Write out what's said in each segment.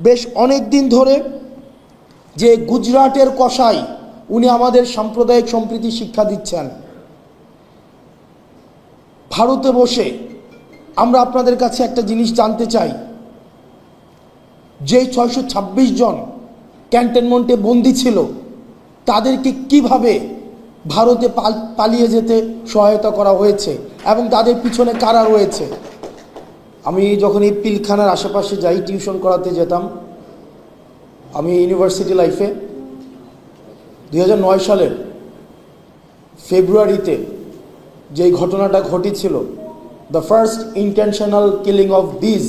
বেশ অনেক দিন ধরে যে গুজরাটের কসাই, উনি আমাদের সাম্প্রদায়িক সম্প্রীতি শিক্ষা দিচ্ছেন। ভারতে বসে আমরা আপনাদের কাছে একটা জিনিস জানতে চাই। যে ছয়শো ছাব্বিশ জন ক্যান্টনমেন্টে বন্দি ছিল, তাদেরকে কীভাবে ভারতে পালিয়ে যেতে সহায়তা করা হয়েছে এবং তাদের পিছনে কারা রয়েছে? আমি যখন এই পিলখানার আশেপাশে যাই, টিউশন করাতে যেতাম, আমি ইউনিভার্সিটি লাইফে দু হাজার নয় সালের ফেব্রুয়ারিতে যেই ঘটনাটা ঘটেছিল the first intentional killing of these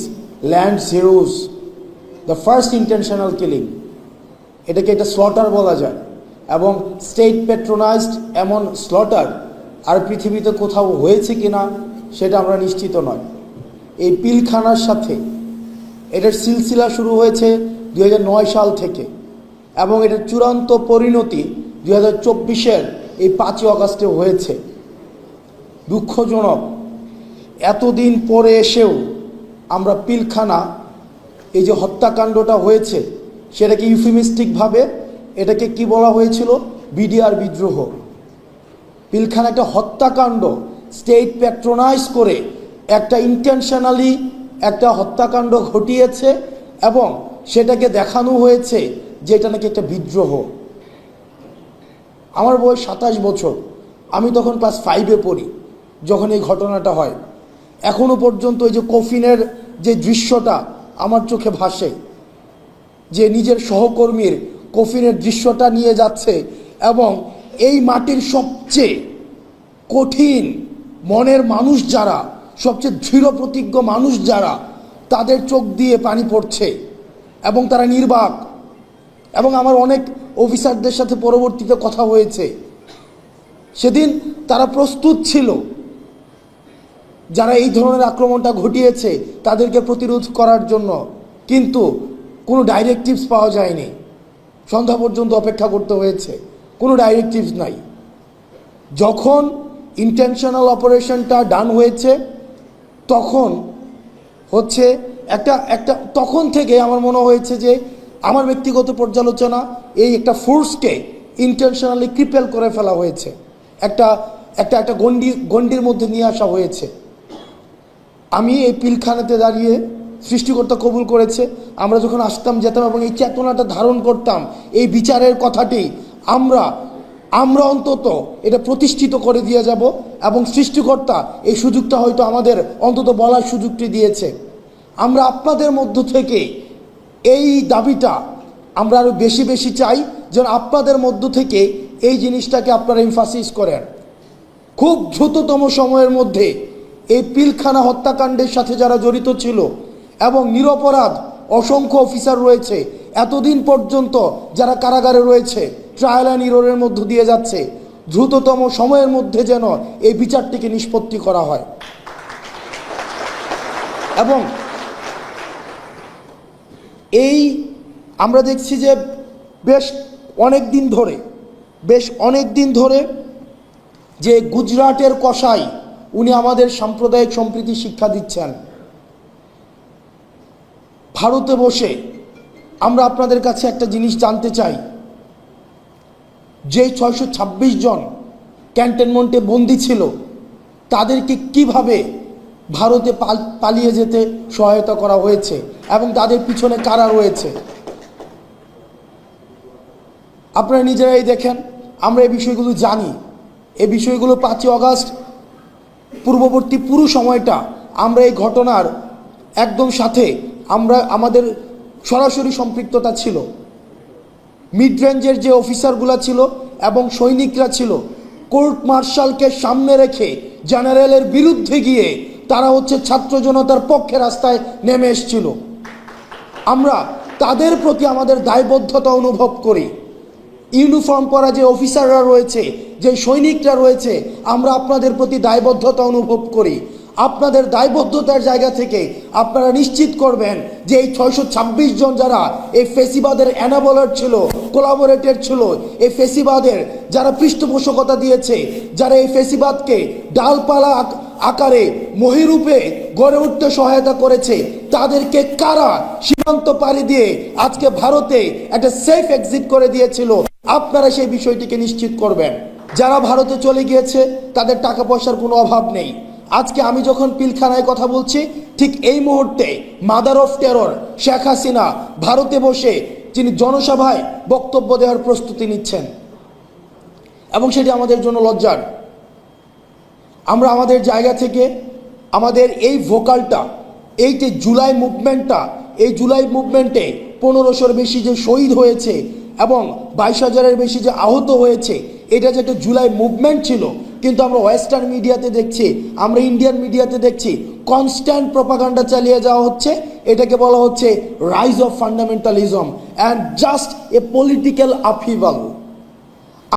land zeros the first intentional killing এটাকে একটা স্লটার বলা যায়, এবং স্টেট পেট্রোনাইজড এমন স্লটার আর পৃথিবীতে কোথাও হয়েছে কিনা, সেটা আমরা নিশ্চিত নয়। এই পিলখানার সাথে। এটার সিলসিলা শুরু হয়েছে দু হাজার নয় সাল থেকে এবং এটার চূড়ান্ত পরিণতি দুই হাজার চব্বিশের এই পাঁচই অগাস্টে হয়েছে। দুঃখজনক, এতদিন পরে এসেও আমরা পিলখানা, এই যে হত্যাকাণ্ডটা হয়েছে, সেটাকে ইউফিমিস্টিকভাবে এটাকে কি বলা হয়েছিল? বিডিআর বিদ্রোহ। পিলখানা একটা হত্যাকাণ্ড, স্টেট প্যাট্রোনাইজ করে একটা ইন্টেনশনালি একটা হত্যাকাণ্ড ঘটিয়েছে এবং সেটাকে দেখানো হয়েছে যে এটা নাকি একটা বিদ্রোহ। আমার বয়স সাতাশ বছর। আমি তখন ক্লাস ফাইভে পড়ি, যখন এই ঘটনাটা হয়। এখনও পর্যন্ত ওই যে কফিনের যে দৃশ্যটা আমার চোখে ভাসে, যে নিজের সহকর্মীর কফিনের দৃশ্যটা নিয়ে যাচ্ছে এবং এই মাটির সবচেয়ে কঠিন মনের মানুষ যারা সবচেয়ে দৃঢ় প্রতিজ্ঞ মানুষ যারা, তাদের চোখ দিয়ে পানি পড়ছে এবং তারা নির্বাক। এবং আমার অনেক অফিসারদের সাথে পরবর্তীতে কথা হয়েছে। সেদিন তারা প্রস্তুত ছিল। যারা এই ধরনের আক্রমণটা ঘটিয়েছে, তাদেরকে প্রতিরোধ করার জন্য। কিন্তু কোনো ডাইরেক্টিভস পাওয়া যায়নি। সন্ধ্যা পর্যন্ত অপেক্ষা করতে হয়েছে। কোনো ডাইরেক্টিভস নাই। যখন ইন্টেনশনাল অপারেশনটা ডান হয়েছে তখন হচ্ছে একটা একটা, তখন থেকে আমার মনে হয়েছে যে আমার ব্যক্তিগত পর্যালোচনা এই একটা ফোর্সকে ইন্টেনশনালি ক্রিপেল করে ফেলা হয়েছে। একটা একটা একটা গন্ডি গন্ডির মধ্যে নিয়ে আসা হয়েছে। আমি এই পিলখানাতে দাঁড়িয়ে সৃষ্টিকর্তা কবুল করেছে। আমরা যখন আসতাম, যেতাম এবং এই চেতনাটা ধারণ করতাম, এই বিচারের কথাটি আমরা আমরা অন্তত এটা প্রতিষ্ঠিত করে দিয়ে যাব এবং সৃষ্টিকর্তা এই সুযোগটা হয়তো আমাদের অন্তত বলার সুযোগটি দিয়েছে। আমরা আপনাদের মধ্য থেকে এই দাবিটা আমরা আরও বেশি বেশি চাই যেন আপনাদের মধ্য থেকে এই জিনিসটাকে আপনারা ইনফাসিস করেন। খুব দ্রুততম সময়ের মধ্যে এই পিলখানা হত্যাকাণ্ডের সাথে যারা জড়িত ছিল এবং নিরপরাধ অসংখ্য অফিসার রয়েছে, এতদিন পর্যন্ত যারা কারাগারে রয়েছে ট্রায়াল অ্যান্ড ইরোরের মধ্য দিয়ে যাচ্ছে। দ্রুততম সময়ের মধ্যে যেন এই বিচারটিকে নিষ্পত্তি করা হয়। এবং এই আমরা দেখছি যে বেশ অনেক দিন ধরে, বেশ অনেক দিন ধরে যে গুজরাটের কসাই উনি আমাদের সাম্প্রদায়িক সম্প্রীতি শিক্ষা দিচ্ছেন। ভারতে বসে আমরা আপনাদের কাছে একটা জিনিস জানতে চাই। যে ছয়শো ছাব্বিশ জন ক্যান্টনমেন্টে বন্দি ছিল, তাদেরকে কীভাবে ভারতে পাল- পালিয়ে যেতে সহায়তা করা হয়েছে এবং তাদের পিছনে কারা রয়েছে? আপনারা নিজেরাই দেখেন, আমরা এই বিষয়গুলো জানি। এই বিষয়গুলো পাঁচই অগাস্ট, পূর্ববর্তী পুরো সময়টা আমরা এই ঘটনার একদম সাথে আমরা, আমাদের সরাসরি সম্পৃক্ততা ছিল। মিড রেঞ্জের যে অফিসারগুলো ছিল এবং সৈনিকরা ছিল কোর্ট মার্শালকে সামনে রেখে জেনারেলের বিরুদ্ধে গিয়ে তারা হচ্ছে ছাত্র জনতার পক্ষে রাস্তায় নেমে এসছিল। আমরা তাদের প্রতি আমাদের দায়বদ্ধতা অনুভব করি। ইউনিফর্ম পরা যে অফিসাররা রয়েছে, যে সৈনিকরা রয়েছে, আমরা আপনাদের প্রতি দায়বদ্ধতা অনুভব করি। আপনাদের দায়বদ্ধতার জায়গা থেকে আপনারা নিশ্চিত করবেন যে এই ছয়শো ছাব্বিশ জন যারা এই ফেসিবাদের অ্যানাবলার ছিল কোলাবোরেটেড ছিল, এই ফেসিবাদের যারা পৃষ্ঠপোষকতা দিয়েছে, যারা এই ফেসিবাদকে ডালপালা আকারে মহিরূপে গড়ে উঠতে সহায়তা করেছে, তাদেরকে কারা সীমান্ত পাড়ি দিয়ে আজকে ভারতে একটা সেফ এক্সিট করে দিয়েছিল, আপনারা সেই বিষয়টিকে নিশ্চিত করবেন। যারা ভারতে চলে গিয়েছে, তাদের টাকা পয়সার কোনো অভাব নেই। আজকে আমি যখন পিলখানায় কথা বলছি, ঠিক এই মুহূর্তে mother of terror Sheikh Hasina ভারতে বসে তিনি জনসভায় বক্তব্য দেওয়ার প্রস্তুতি নিচ্ছেন। এবং সেটি আমাদের জন্য লজ্জার। আমরা আমাদের জায়গা থেকে, আমাদের এই ভোকালটা, এই যে জুলাই মুভমেন্টটা, এই জুলাই মুভমেন্টে পনেরোশোর বেশি যে শহীদ হয়েছে এবং বাইশ হাজারের বেশি যে আহত হয়েছে, এটা যে একটা জুলাই মুভমেন্ট ছিল কিন্তু আমরা ওয়েস্টার্ন মিডিয়াতে দেখছি, আমরা ইন্ডিয়ান মিডিয়াতে দেখছি কনস্ট্যান্ট প্রপাগান্ডা চালিয়ে যাওয়া হচ্ছে। এটাকে বলা হচ্ছে rise of fundamentalism and just a political upheaval